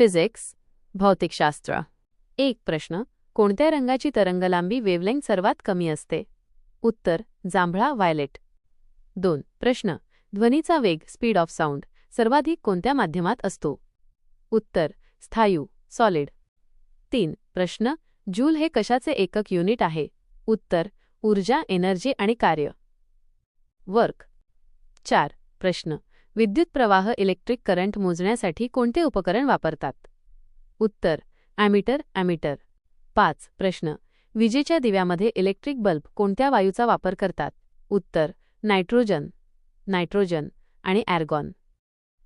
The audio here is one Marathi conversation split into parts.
फिजिक्स भौतिकशास्त्र. एक प्रश्न कोणत्या रंगाची तरंगलांबी वेवलेंग सर्वात कमी असते? उत्तर जांभळा व्हायलेट दोन प्रश्न ध्वनीचा वेग स्पीड ऑफ साऊंड सर्वाधिक कोणत्या माध्यमात असतो? उत्तर स्थायू सॉलिड तीन प्रश्न जूल हे कशाचे एकक युनिट आहे? उत्तर ऊर्जा एनर्जी आणि कार्य. वर्क चार प्रश्न विद्युत प्रवाह इलेक्ट्रिक करंट मोजण्यासाठी कोणते उपकरण वापरतात? उत्तर ॲमीटर ॲमीटर पाच प्रश्न. विजेच्या दिव्यामध्ये इलेक्ट्रिक बल्ब कोणत्या वायूचा वापर करतात? उत्तर नायट्रोजन. नायट्रोजन आणि ॲर्गॉन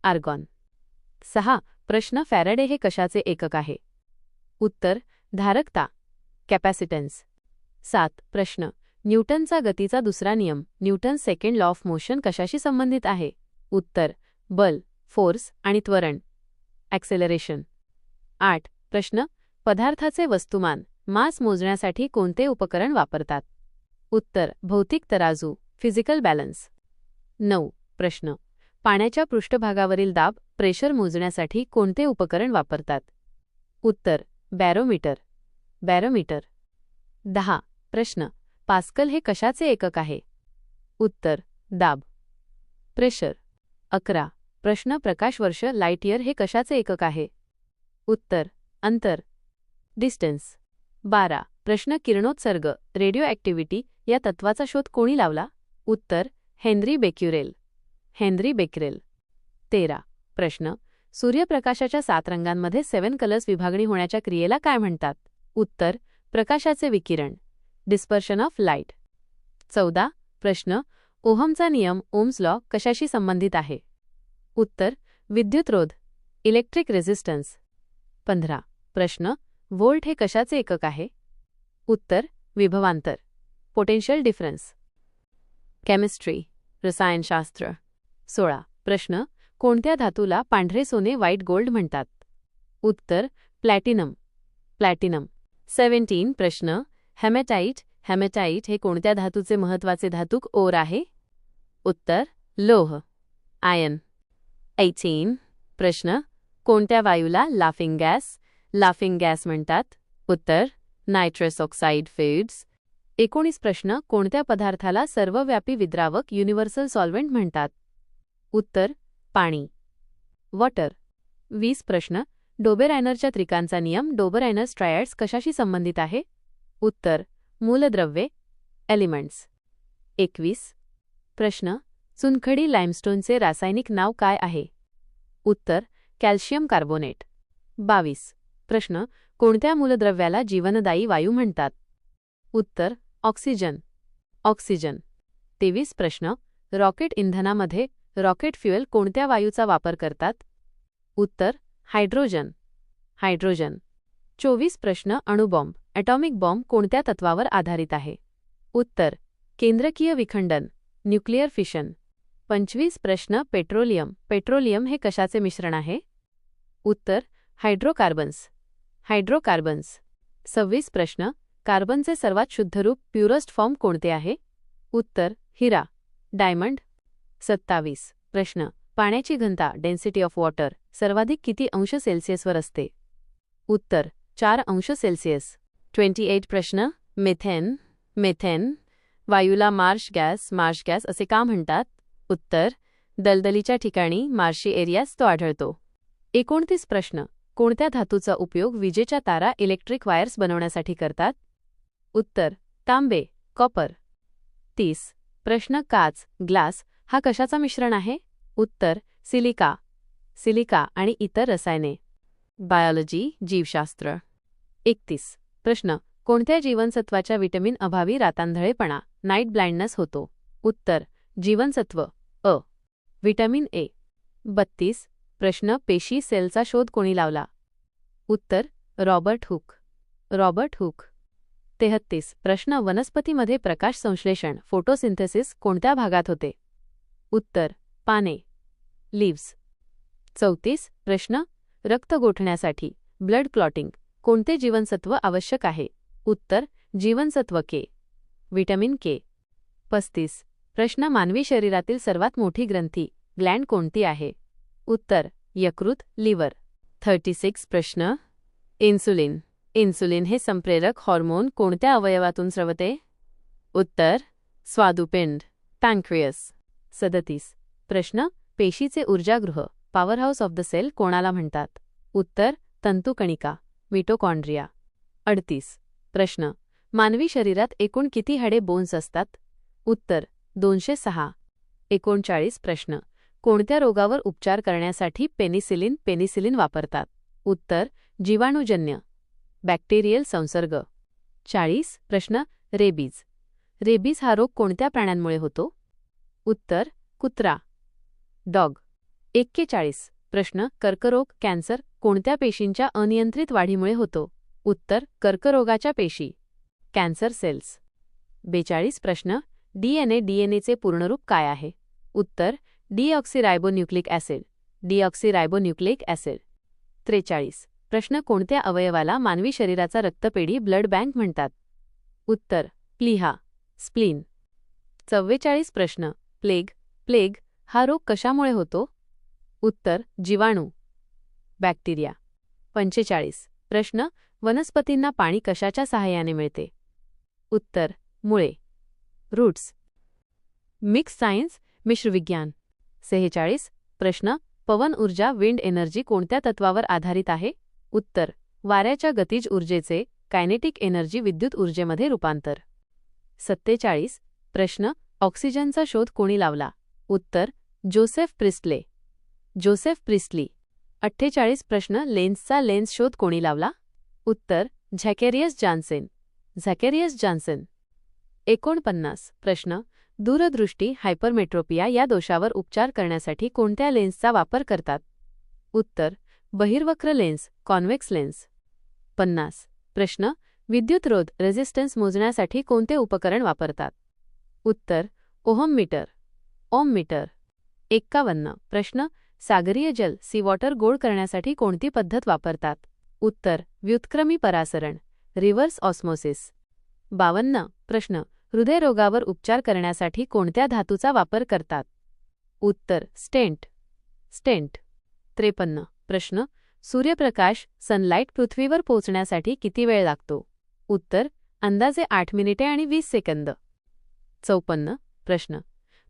आर्गॉन. सहा प्रश्न फॅरडे हे कशाचे एकक आहे? उत्तर धारकता. कॅपॅसिटन्स. सात प्रश्न. न्यूटनचा गतीचा दुसरा नियम Newton second law of motion कशाशी संबंधित आहे? उत्तर बल फोर्स आणि त्वरण. ॲक्सेलरेशन आठ. प्रश्न पदार्थाचे वस्तुमान मास मोजण्यासाठी कोणते उपकरण वापरतात? उत्तर भौतिक तराजू फिजिकल बॅलन्स नऊ. प्रश्न पाण्याच्या पृष्ठभागावरील दाब प्रेशर मोजण्यासाठी कोणते उपकरण वापरतात? उत्तर बॅरोमीटर बॅरोमीटर दहा. प्रश्न पास्कल हे कशाचे एकक आहे? उत्तर दाब. प्रेशर अकरा. प्रश्न प्रकाशवर्ष लाइट इयर हे कशाचे एकक आहे? उत्तर. अंतर. डिस्टन्स. बारा. प्रश्न किरणोत्सर्ग रेडिओ ॲक्टिव्हिटी या तत्वाचा शोध कोणी लावला? उत्तर. Henri Becquerel. Henri Becquerel. तेरा. प्रश्न. सूर्यप्रकाशाच्या सात रंगांमध्ये सेवन कलर्स विभागणी होण्याच्या क्रियेला काय म्हणतात? उत्तर. प्रकाशाचे विकिरण. Dispersion of light. चौदा. प्रश्न. ओहमचा नियम ओम्स लॉ कशाशी संबंधित आहे? उत्तर विद्युतरोध इलेक्ट्रिक रेझिस्टन्स. पंधरा प्रश्न व्होल्ट हे कशाचे एकक आहे? उत्तर विभवांतर. पोटेन्शियल डिफरन्स केमिस्ट्री रसायनशास्त्र. सोळा प्रश्न कोणत्या धातूला पांढरे सोने व्हाईट गोल्ड म्हणतात? उत्तर प्लॅटिनम प्लॅटिनम सेव्हन्टीन प्रश्न हॅमेटाईट हॅमेटाईट हे कोणत्या धातूचे महत्त्वाचे धातूक ओर आहे? उत्तर लोह. आयन. एटीन. प्रश्न कोणत्या वायूला लाफिंग गॅस लाफिंग गॅस म्हणतात. उत्तर नायट्रस ऑक्साईड फेड्स एकोणीस प्रश्न कोणत्या पदार्थाला सर्वव्यापी विद्रावक युनिव्हर्सल सॉल्व्हेंट म्हणतात? उत्तर पाणी. वॉटर वीस प्रश्न डोबेरायनरच्या त्रिकांचा नियम डोबेरायनर ट्रायड्स कशाशी संबंधित आहे? उत्तर मूलद्रव्ये एलिमेंट्स. एकवीस प्रश्न चुनखडी लाईमस्टोनचे रासायनिक नाव काय आहे? उत्तर कॅल्शियम कार्बोनेट. बावीस. प्रश्न कोणत्या मूलद्रव्याला जीवनदायी वायू म्हणतात? उत्तर ऑक्सिजन. ऑक्सिजन. तेवीस. प्रश्न रॉकेट इंधनामध्ये रॉकेट फ्युएल कोणत्या वायूचा वापर करतात? उत्तर हायड्रोजन. हायड्रोजन. चोवीस. प्रश्न अणुबॉम्ब ॲटॉमिक बॉम्ब कोणत्या तत्वावर आधारित आहे? उत्तर केंद्रकीय विखंडन. न्यूक्लिअर फिशन पंचवीस प्रश्न पेट्रोलियम. पेट्रोलियम हे कशाचे मिश्रण आहे? उत्तर हायड्रोकार्बन्स हायड्रोकार्बन्स सव्वीस प्रश्न कार्बनचे सर्वात शुद्ध रूप प्युरस्ट फॉर्म कोणते आहे? उत्तर हिरा. डायमंड सत्तावीस प्रश्न पाण्याची घनता डेन्सिटी ऑफ वॉटर सर्वाधिक किती अंश सेल्सिअसवर असते? उत्तर चार अंश सेल्सिअस ट्वेंटी एट प्रश्न मेथेन मेथेन वायूला मार्श गॅस मार्श गॅस असे का म्हणतात? उत्तर दलदलीच्या ठिकाणी मार्शी एरियास तो आढळतो. एकोणतीस प्रश्न. कोणत्या धातूचा उपयोग विजेच्या तारा इलेक्ट्रिक वायर्स बनवण्यासाठी करतात? उत्तर तांबे कॉपर. तीस. प्रश्न काच ग्लास हा कशाचा मिश्रण आहे? उत्तर सिलिका. सिलिका आणि इतर रसायने. बायोलॉजी जीवशास्त्र. एकतीस. प्रश्न. कोणत्या जीवनसत्वाच्या विटॅमिन अभावी रातांधळेपणा नाईट ब्लाइंडनेस होतो? उत्तर जीवनसत्व अ. Vitamin A. बत्तीस प्रश्न पेशी सेलचा शोध कोणी लावला? उत्तर रॉबर्ट हुक. Robert Hooke. तेहत्तीस प्रश्न वनस्पतीमध्ये प्रकाश संश्लेषण फोटोसिंथेसिस कोणत्या भागात होते? उत्तर पाने. लिव्स. चौतीस प्रश्न रक्त गोठण्यासाठी ब्लड क्लॉटिंग कोणते जीवनसत्व आवश्यक आहे? उत्तर जीवनसत्व के. विटॅमिन के पस्तीस. प्रश्न मानवी शरीरातील सर्वात मोठी ग्रंथी ग्लँड कोणती आहे? उत्तर यकृत लिव्हर थर्टी सिक्स प्रश्न इन्सुलिन इन्सुलिन हे संप्रेरक हॉर्मोन कोणत्या अवयवातून स्रवते? उत्तर स्वादुपिंड पँक्रियस सदतीस. प्रश्न पेशीचे ऊर्जागृह power house of the cell कोणाला म्हणतात? उत्तर तंतुकणिका मिटोकॉन्ड्रिया अडतीस. प्रश्न. मानवी शरीरात एकूण किती हाडे बोन्स असतात? उत्तर. दोनशे सहा. एकोणचाळीस प्रश्न. कोणत्या रोगावर उपचार करण्यासाठी पेनिसिलिन पेनिसिलिन वापरतात? उत्तर. जीवाणूजन्य. बॅक्टेरियल संसर्ग. चाळीस. प्रश्न. रेबीज. रेबीज हा रोग कोणत्या प्राण्यांमुळे होतो? उत्तर. कुत्रा. डॉग. एक्केचाळीस. प्रश्न. कर्करोग कॅन्सर कोणत्या पेशींच्या अनियंत्रित वाढीमुळे होतो? उत्तर कर्करोगाच्या पेशी. Cancer cells. बेचाळीस प्रश्न डीएनए डीएनएचे पूर्णरूप काय आहे? उत्तर डीऑक्सिरायबोन्युक्लिक ॲसिड. डीऑक्सिरायबोन्युक्लिक ॲसिड. त्रेचाळीस. प्रश्न कोणत्या अवयवाला मानवी शरीराचा रक्तपेढी ब्लड बँक म्हणतात? उत्तर प्लिहा स्प्लीन. चव्वेचाळीस प्रश्न प्लेग प्लेग हा रोग कशामुळे होतो? उत्तर जीवाणू. बॅक्टेरिया. पंचेचाळीस. प्रश्न वनस्पतींना पाणी कशाच्या सहाय्याने मिळते? उत्तर मुळे. रूट्स मिक्स सायन्स मिश्रविज्ञान. सेहेचाळीस प्रश्न पवन ऊर्जा विंड एनर्जी कोणत्या तत्वावर आधारित आहे? उत्तर वाऱ्याच्या गतिज ऊर्जेचे कायनेटिक एनर्जी विद्युत ऊर्जेमध्ये रूपांतर. सत्तेचाळीस प्रश्न ऑक्सिजनचा शोध कोणी लावला? उत्तर जोसेफ प्रिस्टले. Joseph priestly. अठ्ठेचाळीस प्रश्न लेन्सचा लेन्स शोध कोणी लावला? उत्तर झॅकेरियस जॉन्सन. झॅकेरियस जॉन्सन. एकोणपन्नास प्रश्न दूरदृष्टी हायपरमेट्रोपिया या दोषावर उपचार करण्यासाठी कोणत्या लेन्सचा वापर करतात? उत्तर बहिर्वक्र लेन्स कॉन्व्हेक्स लेन्स. पन्नास प्रश्न विद्युतरोध रेझिस्टन्स मोजण्यासाठी कोणते उपकरण वापरतात? उत्तर ओहम मीटर ओम मीटर एक्कावन्न प्रश्न सागरीय जल सी वॉटर गोड करण्यासाठी कोणती पद्धत वापरतात? उत्तर व्युत्क्रमी परासरण रिव्हर्स ऑस्मोसिस. बावन्न प्रश्न हृदयरोगावर उपचार करण्यासाठी कोणत्या धातूचा वापर करतात? उत्तर स्टेंट. स्टेंट. त्रेपन्न प्रश्न सूर्यप्रकाश सनलाईट पृथ्वीवर पोहोचण्यासाठी किती वेळ लागतो? उत्तर अंदाजे आठ मिनिटे आणि वीस सेकंद. चौपन्न प्रश्न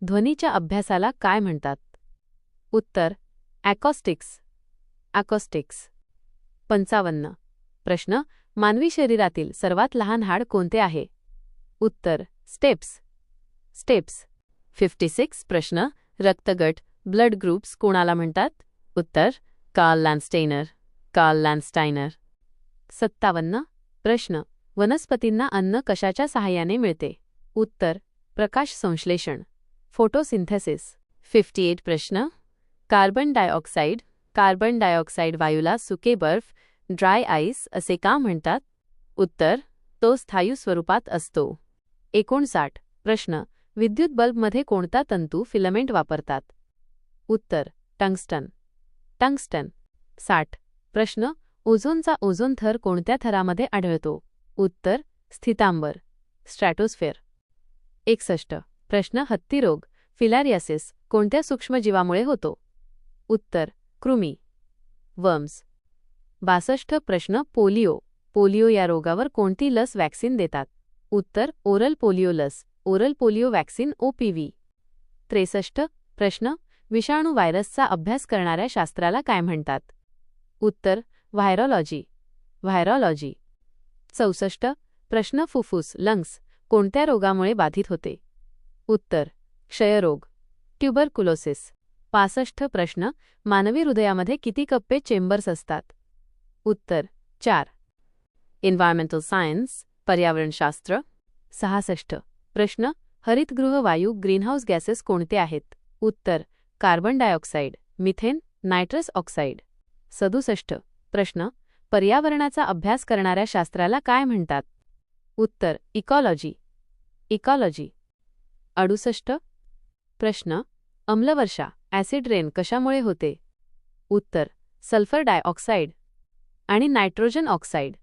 ध्वनीच्या अभ्यासाला काय म्हणतात? उत्तर ॲकॉस्टिक्स. ॲकॉस्टिक्स. पंचावन्न. प्रश्न मानवी शरीरातील सर्वात लहान हाड कोणते आहे? उत्तर स्टेप्स. स्टेप्स. फिफ्टी सिक्स प्रश्न रक्तगट ब्लड ग्रुप्स कोणाला म्हणतात? उत्तर कार्ल लॅन्स्टेनर कार्ल लॅन्स्टायनर सत्तावन्न. प्रश्न वनस्पतींना अन्न कशाच्या सहाय्याने मिळते? उत्तर प्रकाश संश्लेषण. फोटोसिंथेसिस. फिफ्टी एट प्रश्न कार्बन डायऑक्साईड कार्बन डायऑक्साईड वायूला सुके बर्फ ड्राय आईस असे का म्हणतात? उत्तर तो स्थायू स्वरूपात असतो. एकोणसाठ. प्रश्न. विद्युत बल्बमध्ये कोणता तंतू फिलमेंट वापरतात? उत्तर टंगस्टन. टंगस्टन. साठ. प्रश्न. ओझोनचा ओझोन थर कोणत्या थरामध्ये आढळतो? उत्तर स्थितांबर. स्ट्रॅटोस्फेअर. एकसष्ट. प्रश्न. हत्तीरोग. फिलॅरियासिस कोणत्या सूक्ष्मजीवामुळे होतो? उत्तर कृमी. वर्म्स. बासष्ट प्रश्न पोलिओ. पोलिओ या रोगावर कोणती लस वॅक्सिन देतात? उत्तर ओरल पोलिओ लस. ओरल पोलिओ वॅक्सिन ओपीव्ही त्रेसष्ट प्रश्न विषाणू व्हायरसचा अभ्यास करणाऱ्या शास्त्राला काय म्हणतात? उत्तर व्हायरॉलॉजी. व्हायरॉलॉजी. चौसष्ट प्रश्न फुफ्फुस लंग्स कोणत्या रोगामुळे बाधित होते? उत्तर क्षयरोग. ट्युबरकुलोसिस. पासष्ट प्रश्न मानवी हृदयामध्ये किती कप्पे चेंबर्स असतात? उत्तर चार. एन्व्हायरमेंटल सायन्स पर्यावरणशास्त्र सहासष्ट. प्रश्न हरितगृह वायू ग्रीनहाऊस गॅसेस कोणते आहेत? उत्तर carbon dioxide methane nitrous oxide सदुसष्ट. प्रश्न पर्यावरणाचा अभ्यास करणाऱ्या शास्त्राला काय म्हणतात? उत्तर इकॉलॉजी इकॉलॉजी अडुसष्ट. प्रश्न अम्लवर्षा. ॲसिड रेन कशामुळे होते? उत्तर सल्फर डायऑक्साईड आणि नायट्रोजन ऑक्साईड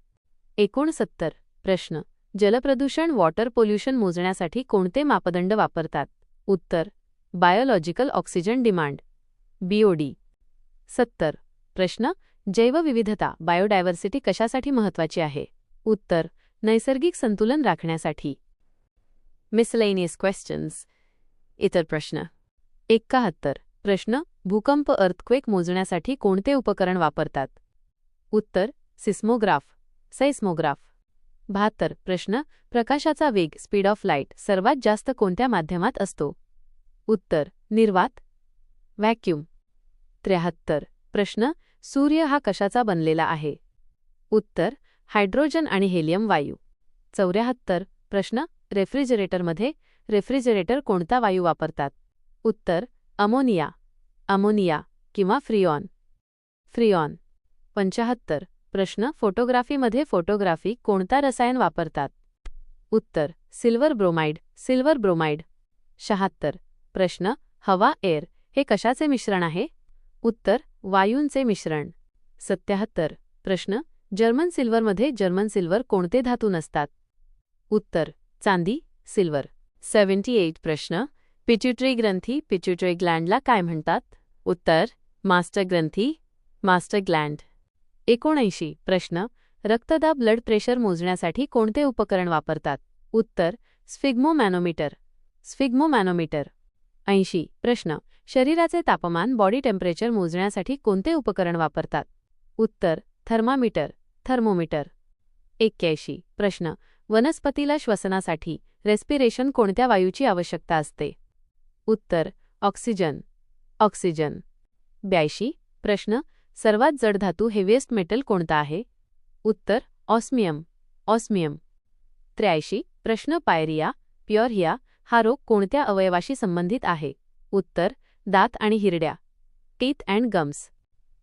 एकोणसत्तर प्रश्न जलप्रदूषण वॉटर पोल्युशन मोजण्यासाठी कोणते मापदंड वापरतात? उत्तर बायोलॉजिकल ऑक्सिजन डिमांड. बीओडी सत्तर प्रश्न जैवविविधता बायोडायव्हर्सिटी कशासाठी महत्वाची आहे? उत्तर नैसर्गिक संतुलन राखण्यासाठी. Miscellaneous questions. इतर प्रश्न. एकाहत्तर प्रश्न भूकंप अर्थक्वेक मोजण्यासाठी कोणते उपकरण वापरतात? उत्तर सिस्मोग्राफ. सैस्मोग्राफ. बहात्तर. प्रश्न प्रकाशाचा वेग स्पीड ऑफ लाइट सर्वात जास्त कोणत्या माध्यमात असतो? उत्तर निर्वात. व्हॅक्यूम. त्र्याहत्तर. प्रश्न सूर्य हा कशाचा बनलेला आहे? उत्तर हायड्रोजन आणि हेलियम वायू. चौऱ्याहत्तर. प्रश्न रेफ्रिजरेटरमध्ये रेफ्रिजरेटर कोणता वायू वापरतात? उत्तर अमोनिया अमोनिया किंवा फ्रिऑन. फ्रिऑन पंचाहत्तर प्रश्न. फोटोग्राफीमध्ये फोटोग्राफी कोणता रसायन वापरतात? उत्तर सिल्वर ब्रोमाइड सिल्वर ब्रोमाइड. शहात्तर प्रश्न. हवा एअर हे कशाचे मिश्रण आहे? उत्तर वायूंचे मिश्रण. सत्याहत्तर प्रश्न. जर्मन सिल्वरमध्ये जर्मन सिल्वर कोणते धातू नसतात? उत्तर चांदी सिल्वर. सेव्हन्टी एट प्रश्न. पिच्युटरी ग्रंथी पिच्युटरी ग्लँडला काय म्हणतात? उत्तर मास्टर ग्रंथी मास्टर ग्लँड. एकोणऐंशी प्रश्न रक्तदाब ब्लड प्रेशर मोजण्यासाठी कोणते उपकरण वापरतात? उत्तर स्फिग्मोमॅनोमीटर. स्फिग्मोमॅनोमीटर. ऐंशी प्रश्न शरीराचे तापमान बॉडी टेम्परेचर मोजण्यासाठी कोणते उपकरण वापरतात? उत्तर थर्मामीटर थर्मोमीटर. एक्क्याऐंशी प्रश्न वनस्पतीला श्वसनासाठी रेस्पिरेशन कोणत्या वायूची आवश्यकता असते? उत्तर ऑक्सिजन. ऑक्सिजन. ब्याऐंशी प्रश्न सर्वात जड धातू हेवीएस्ट मेटल कोणता आहे? उत्तर ऑस्मियम. ऑस्मियम. त्र्याऐंशी प्रश्न पायरिया प्युअरहिया हा रोग कोणत्या अवयवाशी संबंधित आहे? उत्तर दात आणि हिरड्या. Teeth and gums.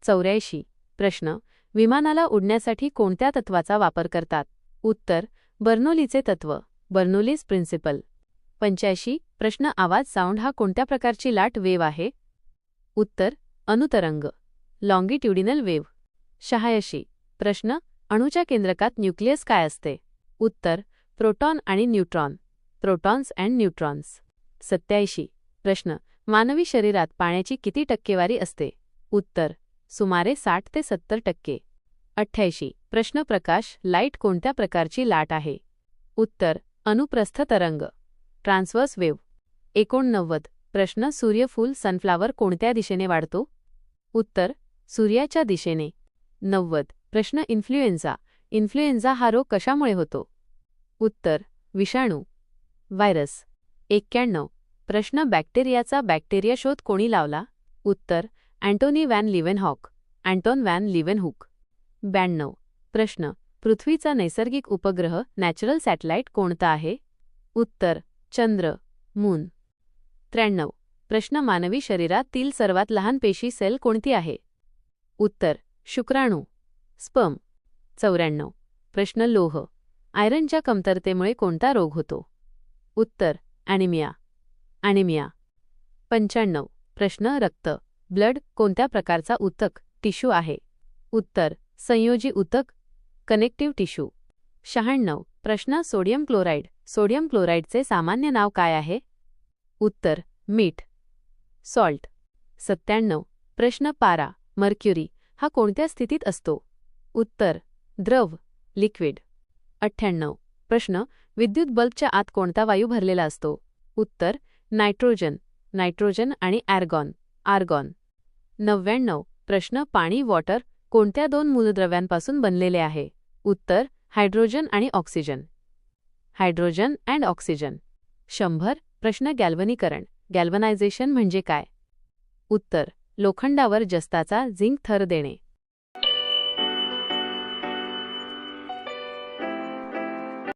चौऱ्याऐंशी प्रश्न विमानाला उडण्यासाठी कोणत्या तत्वाचा वापर करतात? उत्तर बर्नोलीचे तत्व. Bernoulli's principle. पंच्याऐंशी प्रश्न आवाज साऊंड हा कोणत्या प्रकारची लाट वेव आहे? उत्तर अनुतरंग. लॉंगिट्युडिनल वेव्ह शहाऐंशी. प्रश्न अणूच्या केंद्रकात न्यूक्लियस काय असते? उत्तर प्रोटॉन आणि न्यूट्रॉन. Protons and neutrons. सत्याऐंशी प्रश्न मानवी शरीरात पाण्याची किती टक्केवारी असते? उत्तर सुमारे साठ ते सत्तर टक्के. अठ्ठ्याऐंशी. प्रश्न प्रकाश लाइट कोणत्या प्रकारची लाट आहे? उत्तर अनुप्रस्थ तरंग. Transverse wave. एकोणनव्वद. प्रश्न सूर्यफूल सनफ्लावर कोणत्या दिशेने वाढतो? उत्तर सूर्याच्या दिशेने. नव्वद. प्रश्न इन्फ्लुएन्झा इन्फ्लुएन्झा हा रोग कशामुळे होतो? उत्तर विषाणू. व्हायरस एक्क्याण्णव. प्रश्न बॅक्टेरियाचा बॅक्टेरिया शोध कोणी लावला? उत्तर Antony van Leeuwenhoek. Anton van Leeuwenhoek. ब्याण्णव. प्रश्न पृथ्वीचा नैसर्गिक उपग्रह नॅचरल सॅटेलाइट कोणता आहे? उत्तर चंद्र मून त्र्याण्णव. प्रश्न मानवी शरीरातील सर्वात लहान पेशी सेल कोणती आहे? उत्तर शुक्राणू. स्पम. चौऱ्याण्णव. प्रश्न लोह. आयरनच्या कमतरतेमुळे कोणता रोग होतो? उत्तर ॲनिमिया ॲनिमिया पंच्याण्णव. प्रश्न रक्त. ब्लड कोणत्या प्रकारचा उतक टिश्यू आहे? उत्तर संयोजी उतक कनेक्टिव्ह टिश्यू. शहाण्णव. प्रश्न सोडियम क्लोराईड. सोडियम क्लोराईडचे सामान्य नाव काय आहे? उत्तर मीठ. सॉल्ट. सत्त्याण्णव. प्रश्न पारा मर्क्युरी हा कोणत्या स्थितीत असतो? उत्तर द्रव लिक्विड. अठ्ठ्याण्णव. प्रश्न विद्युत बल्बच्या आत कोणता वायू भरलेला असतो? उत्तर नायट्रोजन नायट्रोजन आणि ॲर्गॉन आर्गॉन. नव्याण्णव. प्रश्न पाणी वॉटर कोणत्या दोन मूलद्रव्यांपासून बनलेले आहे? उत्तर हायड्रोजन आणि ऑक्सिजन. Hydrogen and oxygen. शंभर. प्रश्न गॅल्वनीकरण. गॅल्वनायझेशन म्हणजे काय? उत्तर. लोखंडावर जस्ताचा झिंक थर देणे.